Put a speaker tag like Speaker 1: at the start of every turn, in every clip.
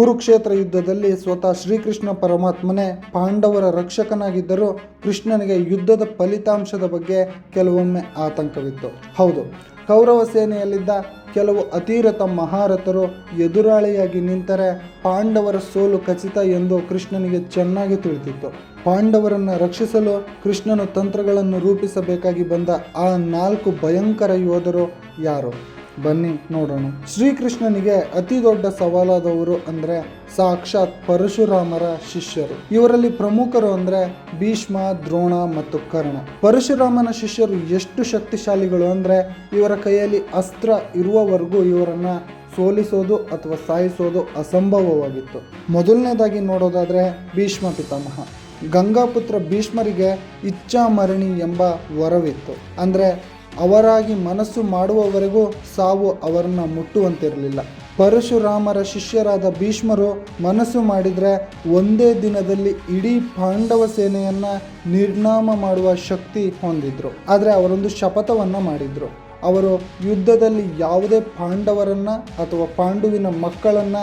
Speaker 1: ಕುರುಕ್ಷೇತ್ರ ಯುದ್ಧದಲ್ಲಿ ಸ್ವತಃ ಶ್ರೀಕೃಷ್ಣ ಪರಮಾತ್ಮನೇ ಪಾಂಡವರ ರಕ್ಷಕನಾಗಿದ್ದರೂ ಕೃಷ್ಣನಿಗೆ ಯುದ್ಧದ ಫಲಿತಾಂಶದ ಬಗ್ಗೆ ಕೆಲವೊಮ್ಮೆ ಆತಂಕವಿತ್ತು. ಹೌದು, ಕೌರವ ಸೇನೆಯಲ್ಲಿದ್ದ ಕೆಲವು ಅತಿರಥ ಮಹಾರಥರು ಎದುರಾಳಿಯಾಗಿ ನಿಂತರೆ ಪಾಂಡವರ ಸೋಲು ಖಚಿತ ಎಂದು ಕೃಷ್ಣನಿಗೆ ಚೆನ್ನಾಗಿ ತಿಳಿದಿತ್ತು. ಪಾಂಡವರನ್ನು ರಕ್ಷಿಸಲು ಕೃಷ್ಣನು ತಂತ್ರಗಳನ್ನು ರೂಪಿಸಬೇಕಾಗಿ ಬಂದ ಆ ನಾಲ್ಕು ಭಯಂಕರ ಯೋಧರು ಯಾರು? ಬನ್ನಿ ನೋಡೋಣ. ಶ್ರೀಕೃಷ್ಣನಿಗೆ ಅತಿ ದೊಡ್ಡ ಸವಾಲಾದವರು ಅಂದ್ರೆ ಸಾಕ್ಷಾತ್ ಪರಶುರಾಮರ ಶಿಷ್ಯರು. ಇವರಲ್ಲಿ ಪ್ರಮುಖರು ಅಂದ್ರೆ ಭೀಷ್ಮ, ದ್ರೋಣ ಮತ್ತು ಕರ್ಣ. ಪರಶುರಾಮನ ಶಿಷ್ಯರು ಎಷ್ಟು ಶಕ್ತಿಶಾಲಿಗಳು ಅಂದ್ರೆ ಇವರ ಕೈಯಲ್ಲಿ ಅಸ್ತ್ರ ಇರುವವರೆಗೂ ಇವರನ್ನ ಸೋಲಿಸೋದು ಅಥವಾ ಸಾಯಿಸೋದು ಅಸಂಭವವಾಗಿತ್ತು. ಮೊದಲನೇದಾಗಿ ನೋಡೋದಾದ್ರೆ ಭೀಷ್ಮ ಪಿತಾಮಹ. ಗಂಗಾಪುತ್ರ ಭೀಷ್ಮರಿಗೆ ಇಚ್ಛಾ ಮರಣಿ ಎಂಬ ವರವಿತ್ತು. ಅಂದ್ರೆ ಅವರಾಗಿ ಮನಸ್ಸು ಮಾಡುವವರೆಗೂ ಸಾವು ಅವರನ್ನು ಮುಟ್ಟುವಂತಿರಲಿಲ್ಲ. ಪರಶುರಾಮರ ಶಿಷ್ಯರಾದ ಭೀಷ್ಮರು ಮನಸ್ಸು ಮಾಡಿದರೆ ಒಂದೇ ದಿನದಲ್ಲಿ ಇಡೀ ಪಾಂಡವ ಸೇನೆಯನ್ನ ನಿರ್ನಾಮ ಮಾಡುವ ಶಕ್ತಿ ಹೊಂದಿದ್ರು. ಆದರೆ ಅವರೊಂದು ಶಪಥವನ್ನು ಮಾಡಿದ್ರು. ಅವರು ಯುದ್ಧದಲ್ಲಿ ಯಾವುದೇ ಪಾಂಡವರನ್ನ ಅಥವಾ ಪಾಂಡುವಿನ ಮಕ್ಕಳನ್ನ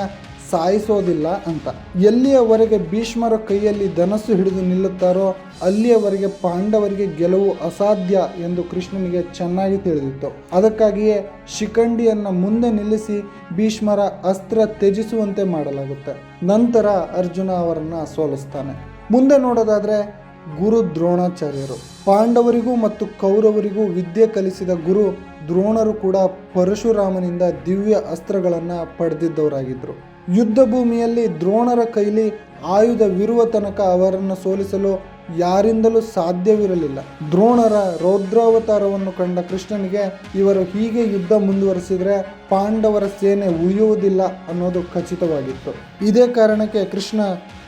Speaker 1: ಸಾಯಿಸೋದಿಲ್ಲ ಅಂತ. ಎಲ್ಲಿಯವರೆಗೆ ಭೀಷ್ಮರ ಕೈಯಲ್ಲಿ ಧನಸ್ಸು ಹಿಡಿದು ನಿಲ್ಲುತ್ತಾರೋ ಅಲ್ಲಿಯವರೆಗೆ ಪಾಂಡವರಿಗೆ ಗೆಲುವು ಅಸಾಧ್ಯ ಎಂದು ಕೃಷ್ಣನಿಗೆ ಚೆನ್ನಾಗಿ ತಿಳಿದಿತ್ತು. ಅದಕ್ಕಾಗಿಯೇ ಶಿಖಂಡಿಯನ್ನ ಮುಂದೆ ನಿಲ್ಲಿಸಿ ಭೀಷ್ಮರ ಅಸ್ತ್ರ ತ್ಯಜಿಸುವಂತೆ ಮಾಡಲಾಗುತ್ತೆ. ನಂತರ ಅರ್ಜುನ ಅವರನ್ನ ಸೋಲಿಸ್ತಾನೆ. ಮುಂದೆ ನೋಡೋದಾದ್ರೆ ಗುರು ದ್ರೋಣಾಚಾರ್ಯರು. ಪಾಂಡವರಿಗೂ ಮತ್ತು ಕೌರವರಿಗೂ ವಿದ್ಯೆ ಕಲಿಸಿದ ಗುರು ದ್ರೋಣರು ಕೂಡ ಪರಶುರಾಮನಿಂದ ದಿವ್ಯ ಅಸ್ತ್ರಗಳನ್ನು ಪಡೆದಿದ್ದವರಾಗಿದ್ದರು ಯುದ್ಧ ಭೂಮಿಯಲ್ಲಿ ದ್ರೋಣರ ಕೈಲಿ ಆಯುಧವಿರುವ ತನಕ ಅವರನ್ನು ಸೋಲಿಸಲು ಯಾರಿಂದಲೂ ಸಾಧ್ಯವಿರಲಿಲ್ಲ. ದ್ರೋಣರ ರೌದ್ರಾವತಾರವನ್ನು ಕಂಡ ಕೃಷ್ಣನಿಗೆ, ಇವರು ಹೀಗೆ ಯುದ್ಧ ಮುಂದುವರಿಸಿದರೆ ಪಾಂಡವರ ಸೇನೆ ಉಳಿಯುವುದಿಲ್ಲ ಅನ್ನೋದು ಖಚಿತವಾಗಿತ್ತು. ಇದೇ ಕಾರಣಕ್ಕೆ ಕೃಷ್ಣ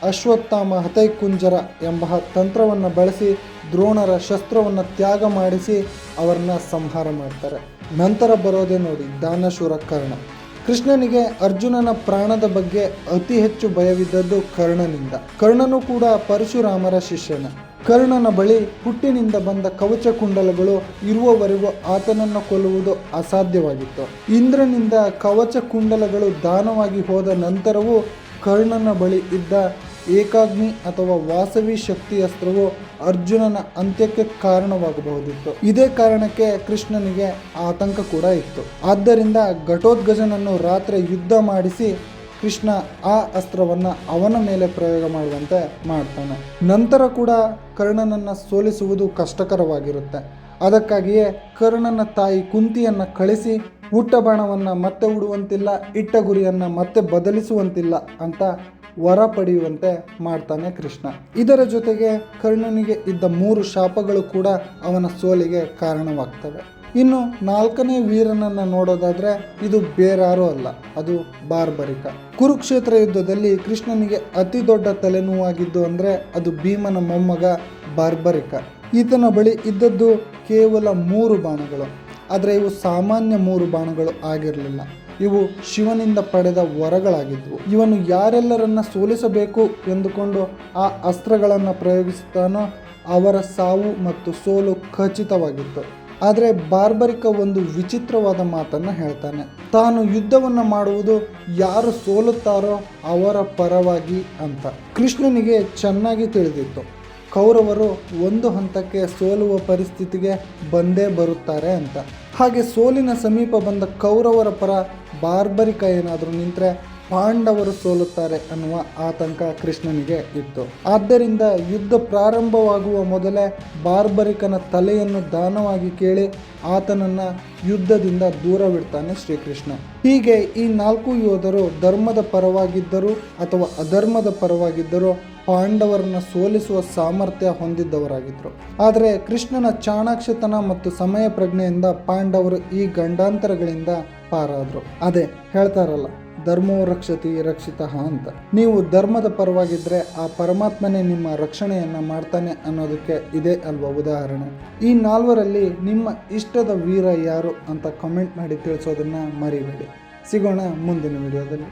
Speaker 1: ಅಶ್ವತ್ಥಾಮ ಹತೈಕುಂಜರ ಎಂಬ ತಂತ್ರವನ್ನು ಬಳಸಿ ದ್ರೋಣರ ಶಸ್ತ್ರವನ್ನು ತ್ಯಾಗ ಮಾಡಿಸಿ ಅವರನ್ನ ಸಂಹಾರ ಮಾಡ್ತಾರೆ. ನಂತರ ಬರೋದೇ ನೋಡಿ ದಾನಶೂರ ಕರ್ಣ. ಕೃಷ್ಣನಿಗೆ ಅರ್ಜುನನ ಪ್ರಾಣದ ಬಗ್ಗೆ ಅತಿ ಹೆಚ್ಚು ಭಯವಿದ್ದದ್ದು ಕರ್ಣನಿಂದ. ಕರ್ಣನು ಕೂಡ ಪರಶುರಾಮರ ಶಿಷ್ಯನ. ಕರ್ಣನ ಬಳಿ ಹುಟ್ಟಿನಿಂದ ಬಂದ ಕವಚ ಕುಂಡಲಗಳು ಇರುವವರೆಗೂ ಆತನನ್ನು ಕೊಲ್ಲುವುದು ಅಸಾಧ್ಯವಾಗಿತ್ತು. ಇಂದ್ರನಿಂದ ಕವಚ ಕುಂಡಲಗಳು ದಾನವಾಗಿ ಹೋದ ನಂತರವೂ ಕರ್ಣನ ಬಳಿ ಇದ್ದ ಏಕಾಗ್ನಿ ಅಥವಾ ವಾಸವಿ ಶಕ್ತಿ ಅಸ್ತ್ರವು ಅರ್ಜುನನ ಅಂತ್ಯಕ್ಕೆ ಕಾರಣವಾಗಬಹುದಿತ್ತು. ಇದೇ ಕಾರಣಕ್ಕೆ ಕೃಷ್ಣನಿಗೆ ಆತಂಕ ಕೂಡ ಇತ್ತು. ಆದ್ದರಿಂದ ಘಟೋದ್ಗಜನನ್ನು ರಾತ್ರಿ ಯುದ್ಧ ಮಾಡಿಸಿ ಕೃಷ್ಣ ಆ ಅಸ್ತ್ರವನ್ನು ಅವನ ಮೇಲೆ ಪ್ರಯೋಗ ಮಾಡುವಂತೆ ಮಾಡ್ತಾನೆ. ನಂತರ ಕೂಡ ಕರ್ಣನನ್ನು ಸೋಲಿಸುವುದು ಕಷ್ಟಕರವಾಗಿರುತ್ತೆ. ಅದಕ್ಕಾಗಿಯೇ ಕರ್ಣನ ತಾಯಿ ಕುಂತಿಯನ್ನು ಕಳಿಸಿ ಹುಟ್ಟ ಬಾಣವನ್ನು ಮತ್ತೆ ಉಡುವಂತಿಲ್ಲ, ಇಟ್ಟ ಗುರಿಯನ್ನು ಮತ್ತೆ ಬದಲಿಸುವಂತಿಲ್ಲ ಅಂತ ವರ ಪಡೆಯುವಂತೆ ಮಾಡ್ತಾನೆ ಕೃಷ್ಣ. ಇದರ ಜೊತೆಗೆ ಕರ್ಣನಿಗೆ ಇದ್ದ ಮೂರು ಶಾಪಗಳು ಕೂಡ ಅವನ ಸೋಲಿಗೆ ಕಾರಣವಾಗ್ತವೆ. ಇನ್ನು ನಾಲ್ಕನೇ ವೀರನನ್ನ ನೋಡೋದಾದ್ರೆ ಇದು ಬೇರಾರೂ ಅಲ್ಲ, ಅದು ಬಾರ್ಬರಿಕ. ಕುರುಕ್ಷೇತ್ರ ಯುದ್ಧದಲ್ಲಿ ಕೃಷ್ಣನಿಗೆ ಅತಿ ದೊಡ್ಡ ತಲೆನೋವಾಗಿದ್ದು ಅಂದ್ರೆ ಅದು ಭೀಮನ ಮೊಮ್ಮಗ ಬಾರ್ಬರಿಕ. ಈತನ ಬಳಿ ಇದ್ದದ್ದು ಕೇವಲ ಮೂರು ಬಾಣಗಳು, ಆದರೆ ಇವು ಸಾಮಾನ್ಯ ಮೂರು ಬಾಣಗಳು ಆಗಿರಲಿಲ್ಲ. ಇವು ಶಿವನಿಂದ ಪಡೆದ ವರಗಳಾಗಿದ್ವು. ಇವನು ಯಾರೆಲ್ಲರನ್ನ ಸೋಲಿಸಬೇಕು ಎಂದುಕೊಂಡು ಆ ಅಸ್ತ್ರಗಳನ್ನು ಪ್ರಯೋಗಿಸುತ್ತಾನೋ ಅವರ ಸಾವು ಮತ್ತು ಸೋಲು ಖಚಿತವಾಗಿತ್ತು. ಆದರೆ ಬಾರ್ಬರಿಕ ಒಂದು ವಿಚಿತ್ರವಾದ ಮಾತನ್ನು ಹೇಳ್ತಾನೆ. ತಾನು ಯುದ್ಧವನ್ನು ಮಾಡುವುದು ಯಾರು ಸೋಲುತ್ತಾರೋ ಅವರ ಪರವಾಗಿ ಅಂತ. ಕೃಷ್ಣನಿಗೆ ಚೆನ್ನಾಗಿ ತಿಳಿದಿತ್ತು. ಕೌರವರು ಒಂದು ಹಂತಕ್ಕೆ ಸೋಲುವ ಪರಿಸ್ಥಿತಿಗೆ ಬಂದೇ ಬರುತ್ತಾರೆ ಅಂತ. ಹಾಗೆ ಸೋಲಿನ ಸಮೀಪ ಬಂದ ಕೌರವರ ಪರ ಬಾರ್ಬರಿಕ ಏನಾದರೂ ನಿಂತರೆ ಪಾಂಡವರು ಸೋಲುತ್ತಾರೆ ಅನ್ನುವ ಆತಂಕ ಕೃಷ್ಣನಿಗೆ ಇತ್ತು. ಆದ್ದರಿಂದ ಯುದ್ಧ ಪ್ರಾರಂಭವಾಗುವ ಮೊದಲೇ ಬಾರ್ಬರಿಕನ ತಲೆಯನ್ನು ದಾನವಾಗಿ ಕೇಳಿ ಆತನನ್ನ ಯುದ್ಧದಿಂದ ದೂರವಿಡ್ತಾನೆ ಶ್ರೀಕೃಷ್ಣ. ಹೀಗೆ ಈ ನಾಲ್ಕು ಯೋಧರು ಧರ್ಮದ ಪರವಾಗಿದ್ದರು ಅಥವಾ ಅಧರ್ಮದ ಪರವಾಗಿದ್ದರೂ ಪಾಂಡವರನ್ನ ಸೋಲಿಸುವ ಸಾಮರ್ಥ್ಯ ಹೊಂದಿದ್ದವರಾಗಿದ್ದರು ಆದರೆ ಕೃಷ್ಣನ ಚಾಣಾಕ್ಷತನ ಮತ್ತು ಸಮಯ ಪ್ರಜ್ಞೆಯಿಂದ ಪಾಂಡವರು ಈ ಗಂಡಾಂತರಗಳಿಂದ ಪಾರಾದರು. ಅದೇ ಹೇಳ್ತಾರಲ್ಲ, ಧರ್ಮೋ ರಕ್ಷತಿ ರಕ್ಷಿತ ಅಂತ. ನೀವು ಧರ್ಮದ ಪರವಾಗಿದ್ದರೆ ಆ ಪರಮಾತ್ಮನೇ ನಿಮ್ಮ ರಕ್ಷಣೆಯನ್ನು ಮಾಡ್ತಾನೆ ಅನ್ನೋದಕ್ಕೆ ಇದೇ ಅಲ್ವಾ ಉದಾಹರಣೆ. ಈ ನಾಲ್ವರಲ್ಲಿ ನಿಮ್ಮ ಇಷ್ಟದ ವೀರ ಯಾರು ಅಂತ ಕಮೆಂಟ್ ಮಾಡಿ ತಿಳಿಸೋದನ್ನ ಮರಿಬೇಡಿ. ಸಿಗೋಣ ಮುಂದಿನ ವಿಡಿಯೋದಲ್ಲಿ.